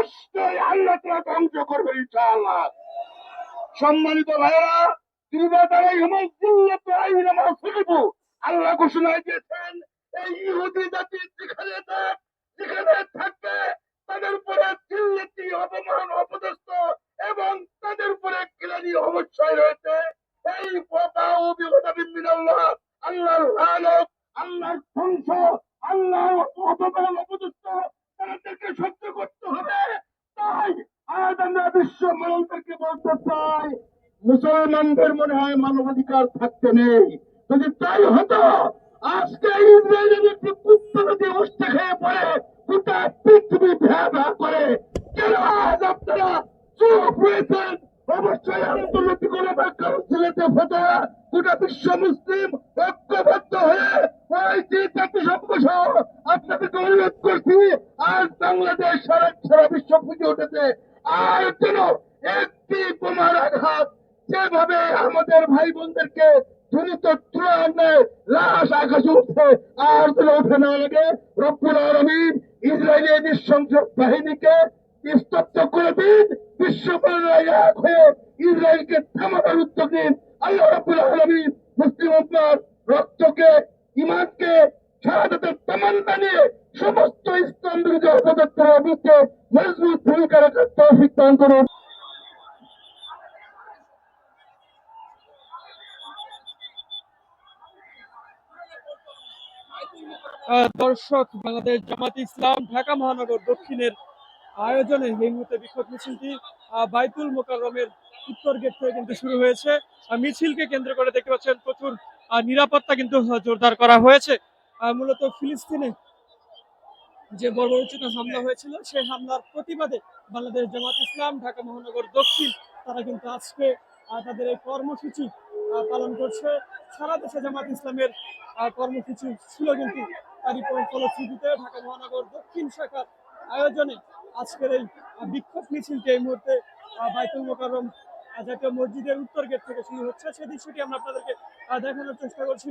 অবশ্যই আল্লাহ তারা ধ্বংস করবে ইনশাআল্লাহ। সম্মানিত ভাইরা আল্লাহ ঘোষণা দিয়েছেন, এই ইহুদি জাতি যেখানে যেখানে থাকবে, তাদের উপরে চিল্লাতি অপমান মানবদেরকে বলতে চাই, মুসলমানদের মনে হয় মানবাধিকার থাকতে নেই। যদি তাই হতো, আজকে ইসরায়েলের একটি পুত্র যদি উষ্ঠে খেয়ে পড়ে, গোটা পৃথিবী ভেবা করে, কেন আজ আপনারা চুপ হয়েছেন? অবশ্যই আন্তর্জাতিক গণমাধ্যম কাউন্সিলেতে ফটো গোটা বিশ্ব মুসলিম ঐক্যবদ্ধ হয়ে ওই জাতিসংঘ সহ আপনাদেরকে অনুরোধ করছি, আজ বাংলাদেশ সারা সারা বিশ্ব ফুটে উঠেছে। আর যেন একটি বোমার আঘাত। যেভাবে আমাদের ভাই বোনদেরকে মুসলিম উম্মার রক্তকে ইমানকে শাহাদাতের সমস্ত ইসলাম বিরোধী মজবুত ভূমিকা রাখার তৌফিক দান করুন। দর্শক, বাংলাদেশ জামাত ইসলাম ঢাকা মহানগর দক্ষিণের আয়োজনে এই মুহূর্তে বিক্ষোভ মিছিলটি বাইতুল মোকাররমের উত্তর গেট থেকে কিন্তু শুরু হয়েছে। মিছিলকে কেন্দ্র করে দেখতে পাচ্ছেন প্রচুর নিরাপত্তা কিন্তু জোরদার করা হয়েছে। মূলত ফিলিস্তিনে যে বর্বরোচিত হামলা হয়েছিল সেই হামলার প্রতিবাদে বাংলাদেশ জামাত ইসলাম ঢাকা মহানগর দক্ষিণ তারা কিন্তু আজকে তাদের এই কর্মসূচি পালন করছে। সারা দেশে জামাত ইসলামের কর্মসূচি ছিল কিন্তু তারই ফলশ্রুতিতে ঢাকা মহানগর দক্ষিণ শাখার আয়োজনে আজকের এই বিক্ষোভ মিছিলটি এই মুহূর্তে বাইতুল মোকাররম আহ, জাতীয় মসজিদের উত্তর গেট থেকে শুরু হচ্ছে। সেই দৃশ্যটি আমরা আপনাদেরকে দেখানোর চেষ্টা করছি।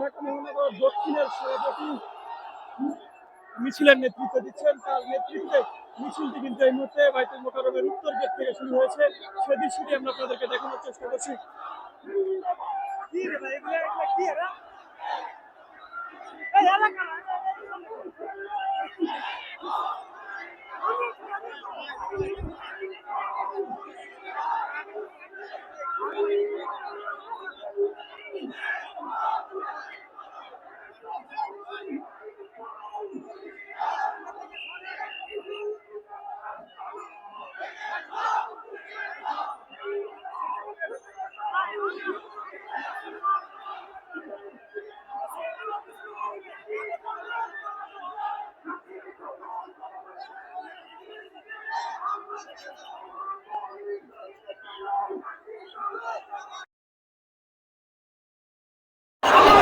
ঢাকা মহানগর দক্ষিণের সভাপতি মিছিলের নেতৃত্ব দিচ্ছেন। তার নেতৃত্বে মিছিলটি কিন্তু এই মুহূর্তে বাইতুল মোকারমের উত্তর গেট থেকে শুরু হয়েছে। সে দৃশ্যটি আমরা আপনাদেরকে দেখানোর চেষ্টা করছি। কি রে ভাই, এগুলো কি এরা? এই এলাকা Oh!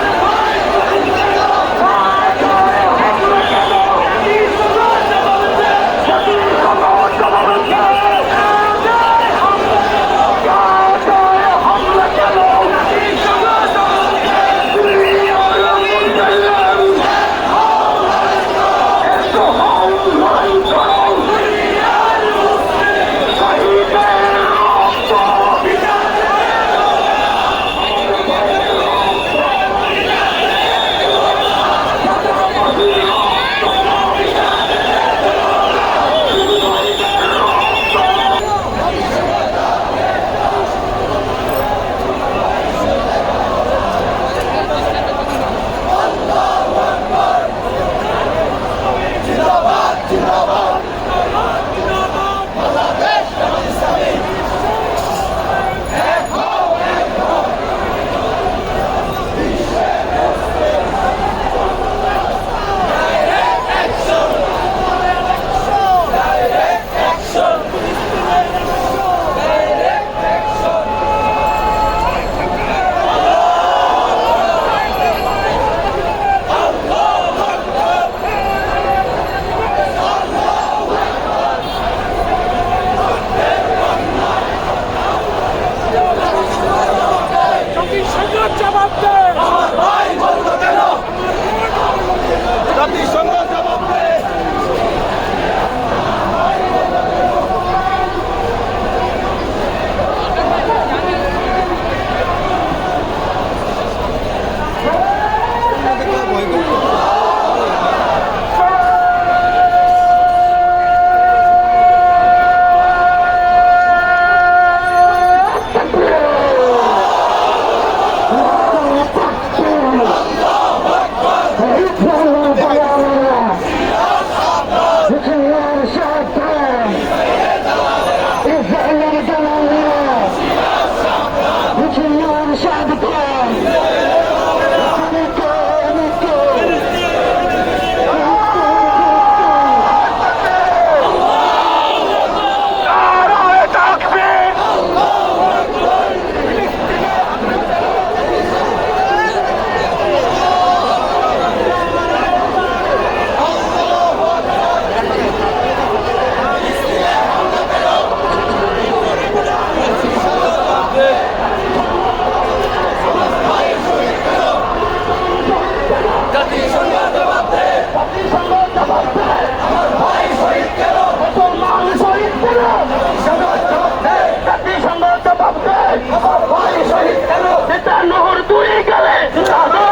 Sen sarhoş durun kalın.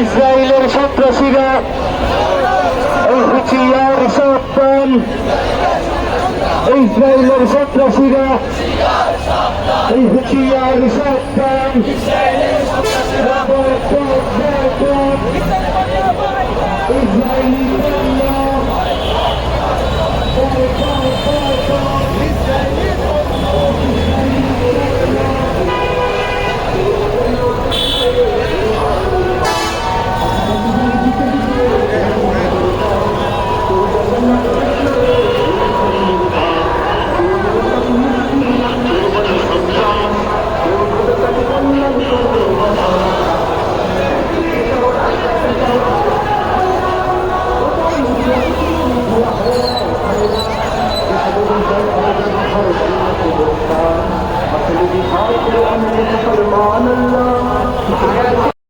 ইসরায়েলের সন্ত্রাসীরা এই হুঁচিয়ার এই ইসরায়েলের সন্ত্রাসীরা এই হুচিয়ার সাবধান।